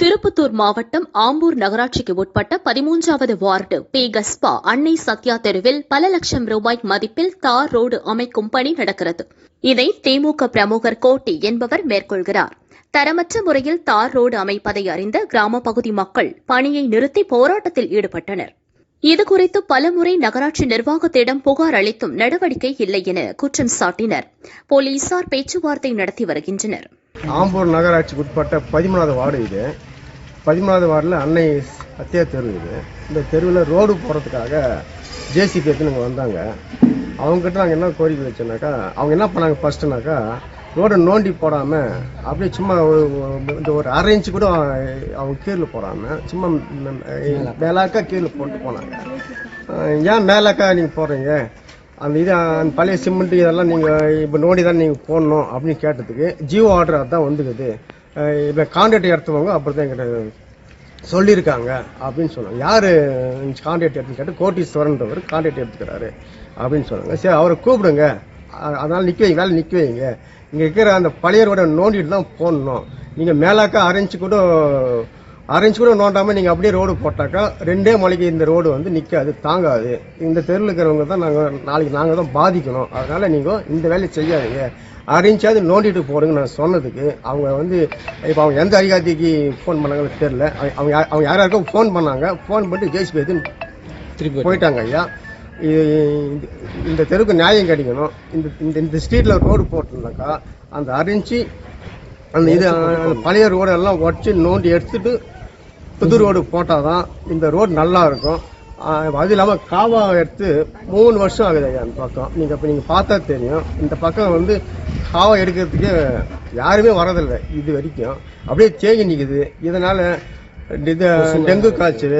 திருப்பத்தூர் மாவட்டம் ஆம்பூர் நகராட்சிக்கு உட்பட்ட பதிமூன்றாவது வார்டு பி. கஸ்பா அன்னை சத்யா தெருவில் பல லட்சம் ரூபாய் மதிப்பில் தார் ரோடு அமைக்கும் பணி நடக்கிறது. இதை திமுக பிரமுகர் கோட்டி என்பவர் மேற்கொள்கிறார். தரமற்ற முறையில் தார் ரோடு அமைப்பதை அறிந்த கிராம பகுதி மக்கள் பணியை நிறுத்தி போராட்டத்தில் ஈடுபட்டனர். இதுகுறித்து பலமுறை நகராட்சி நிர்வாகத்திடம் புகார் அளித்தும் நடவடிக்கை இல்லை என குற்றம் சாட்டினர். போலீசார் பேச்சுவார்த்தை நடத்தி வருகின்றனர். ஆம்பூர் நகராட்சிக்கு உட்பட்ட பதிமூணாவது வார்டு இது. பதிமூணாவது வார்டில் அன்னை சத்யா தெரு இது இந்த தெருவில் ரோடு போகிறதுக்காக ஜேசிபி எடுத்துன்னு இங்கே வந்தாங்க. அவங்ககிட்ட நாங்கள் என்ன கோரிக்கை வச்சோன்னாக்கா அவங்க என்ன பண்ணாங்க ஃபஸ்ட்டுனாக்கா ரோடை நோண்டி போடாமல் அப்படியே சும்மா ஒரு இந்த ஒரு அரை இன்ச்சு கூட அவங்க கீழே போடாமல் சும்மா மேலாக்கா கீழே போட்டு போனாங்க. ஏன் மேலாக்கா நீங்கள் போடுறீங்க? அந்த இது அந்த பழைய சிமெண்ட்டு இதெல்லாம் நீங்கள் இப்போ நோண்டி தான் நீங்கள் போடணும் அப்படின்னு கேட்டதுக்கு ஜியோ ஆர்டர் அதான் வந்துக்குது இப்போ கான்ட்ராக்ட் எடுத்தவங்க அப்படி தான் எங்கிட்ட சொல்லியிருக்காங்க அப்படின்னு சொன்னாங்க. யார் கான்ட்ராக்ட் எடுத்துன்னு கேட்டு கோட்டீஸ்வரன்றவர் கான்ட்ராக்ட் எடுத்துக்கிறாரு அப்படின்னு சொன்னாங்க. சரி அவரை கூப்பிடுங்க. அதனால் நிற்க வைங்க வேலை நிற்க வைங்க. இங்கே இருக்கிற அந்த பழைய ரோட நோண்டிட்டு தான் போடணும். நீங்கள் மேலாக்கா அரைஞ்சு கூட அரைஞ்சு கூட நோண்டாமல் நீங்கள் அப்படியே ரோடு போட்டாக்கா ரெண்டே மலைக்கு இந்த ரோடு வந்து நிற்காது தாங்காது. இந்த தெருவில் இருக்கிறவங்க தான் நாங்கள் நாளைக்கு நாங்கள் தான் பாதிக்கணும். அதனால் நீங்கள் இந்த வேலையை செய்யாதீங்க. அரைஞ்சாவது நோண்டிட்டு போடுங்க நான் சொன்னதுக்கு அவங்க வந்து இப்போ அவங்க எந்த அதிகாரிக்கு ஃபோன் பண்ணாங்கன்னு தெரில அவங்க அவங்க யார் யாருக்கும் ஃபோன் பண்ணாங்க. ஃபோன் பண்ணிட்டு ஜேசிபி எடுத்துன்னு திருப்பி போயிட்டாங்க ஐயா. இது இந்த- தெருவுக்கு நியாயம் கிடைக்கணும். இந்த இந்த இந்த ஸ்ட்ரீட்ல ரோடு போட்டிருந்தாக்கா அந்த அரிஞ்சு அந்த இது அந்த பழைய ரோடு எல்லாம் உடச்சி நோண்டி எடுத்துட்டு புது ரோடு போட்டாதான் இந்த ரோடு நல்லா இருக்கும். அது இல்லாமல் காவா எடுத்து மூணு வருஷம் ஆகுது ஐயா அந்த பக்கம். நீங்கள் இப்போ நீங்கள் பார்த்தா தெரியும். இந்த பக்கம் வந்து காவா எடுக்கிறதுக்கு யாருமே வரதில்லை இது வரைக்கும். அப்படியே தேங்கி நிற்குது இதனால் இது டெங்கு காய்ச்சல்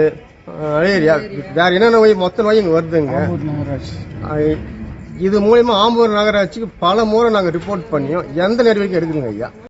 மலேரியா வேற என்னென்ன நோய் மொத்த நோய் இங்கே வருதுங்க. இது மூலயமா ஆம்பூர் நகராட்சிக்கு பல முறை நாங்கள் ரிப்போர்ட் பண்ணியும். எந்த நடவடிக்கை எடுக்குதுங்க ஐயா?